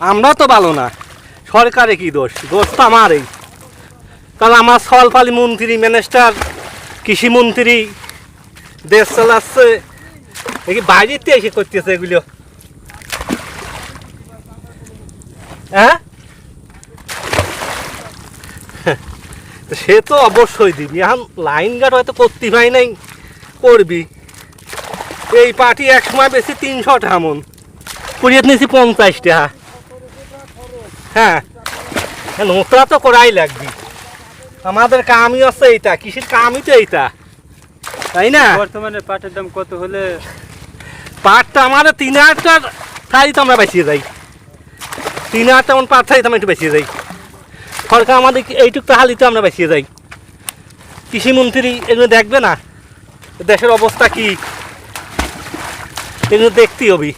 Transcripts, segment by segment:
আমরা তো ভালো না। সরকারে কি দোষ? দোষ তো আমারই। কারণ আমার সলপালি মন্ত্রী মিনিস্টার কৃষিমন্ত্রী দেশ চালাচ্ছে। দেখি বাইরেতে এসে করতেছে এগুলো? হ্যাঁ? সে তো অবশ্যই দিবি। এখন লাইন গার্ড হয়তো করতে পাই নাই। করবি। এই পার্টি এক সময় বেশি তিনশো টাকা মন। কুড়িয়ে নিয়েছি পঞ্চাশ টাকা। হ্যাঁ। নোংরা তো করাই লাগবে। আমাদের কামই হচ্ছে এইটা কৃষির কামই তো এইটা। তাই না? বর্তমানে পাটের দাম কত হলে? পাটটা আমাদের তিন হাজার থাই তো আমরা বেঁচিয়ে যাই তিন হাজার তেমন পাট থাই তো আমরা একটু বেঁচিয়ে যাই সরকার আমাদের এইটুকু হালিতে আমরা বেঁচিয়ে যাই কৃষিমন্ত্রী এগুলো দেখবে না? দেশের অবস্থা কি? এগুলো দেখতেই হবি।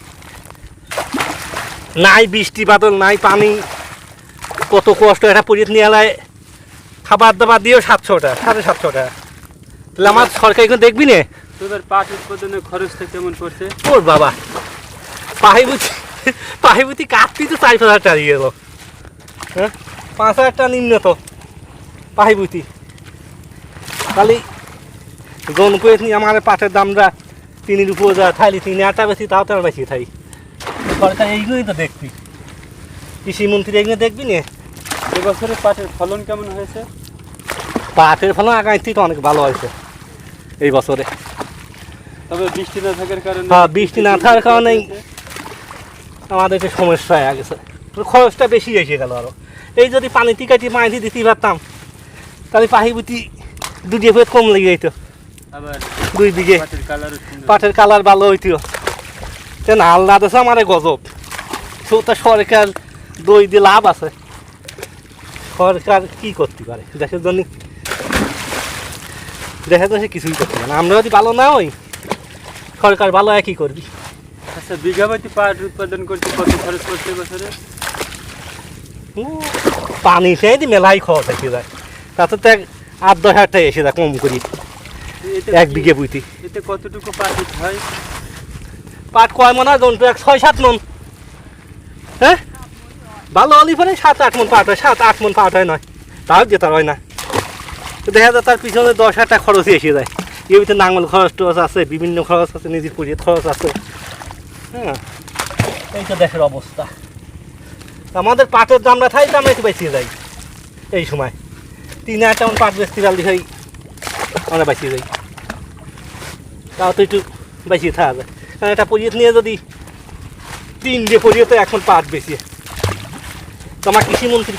নাই বৃষ্টি বাদল নাই পানি। কত কষ্ট এটা পরিয়ে নিয়ে এলায়। খাবার দাবার দিয়েও সাতশো টাকা সাড়ে সাতশো টাকা তাহলে আমার সরকার এগুলো দেখবি না? তোদের পাট উৎপাদনের খরচটা কেমন পড়ছে? ওর বাবা পাহিবুতি পাহিবুতি কাটতি তো চার পাঁচ হাজার টাকা দিয়ে গেলো হ্যাঁ? পাঁচ হাজার টাকা নিম্ন তো পাহিবুতি জন করে নিয়ে আমার পাটের দামটা তিনের উপর যা থাইলি তিন হাজার টাকা বেশি তাও তো আর বেশি থাই সরকার এইগুলোই তো দেখবি। কৃষিমন্ত্রী এইগুলো দেখবি না? এবছরে পাটের ফলন কেমন হয়েছে? পাটের ফলন আগামী থেকে অনেক ভালো হয়েছে এই বছরে। তবে বৃষ্টি না থাকার কারণে হ্যাঁ, বৃষ্টি না থাকার আমাদের একটু সমস্যা হয়ে গেছে। খরচটা বেশি এসে গেল আরও। এই যদি পানি টিকাটি মাইতি দিতে পারতাম তাহলে পাহিবুতি দুটি ফের কম লেগে যেত। আবার দুই বিঘে পাটের কালার ভালো হইতো। না আল্লাহ দেশে আমার গজব। তো সরকার দই দিয়ে লাভ আছে। সরকার কি করতে পারে? দেশের জন্য দেশের দেশে কিছুই করতে পারে না। আমরা যদি ভালো না হই সরকার ভালো একই করবি? আচ্ছা বিঘাবাতি পাট উৎপাদন করতে কত খরচ পড়ছে এবছরে ও, পানি সেই মেলাই খরচ এসে যায় তাতে তো এক আট দশ হাজার টাকা এসে যায় কম করি। এক বিঘে বুঝতি এতে কতটুকু পাট হয়? পাট কয় মনে হয় জন্তু? এক ছয় সাত মন। হ্যাঁ? ভালো হলি পরে সাত আট মন পাট হয়, সাত আট মন পাট হয় নয়। তাও যেতে হয় না। দেখা যায় তার পিছনে দশ হাজার টাকা খরচই এসে যায়। এর ভিতরে নাঙ্গল খরচ টরচ আছে, বিভিন্ন খরচ আছে, নিজের পুজির খরচ আছে। হ্যাঁ। এই তো দেশের অবস্থা। আমাদের পাটের দামটা থাই আমরা একটু বেঁচিয়ে যাই এই সময়। তিন হাজার তেমন পাট বেচতে পারলি হয় আমরা বেঁচিয়ে যাই তাও তো একটু বেশি থাকা যায়। কারণ এটা পরিয়ে নিয়ে যদি তিন যে পরিয়ে তো এখন পাট বেশি। তোমার কৃষিমন্ত্রী